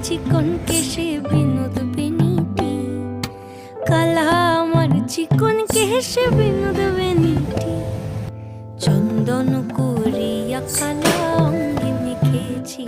চিকন কেশে বিনোদ বেনিটি? কালা আমার চিকন কেশে বিনোদ বেনিটি? চন্দন করিয়া কালা অঙ্গে মেখেছি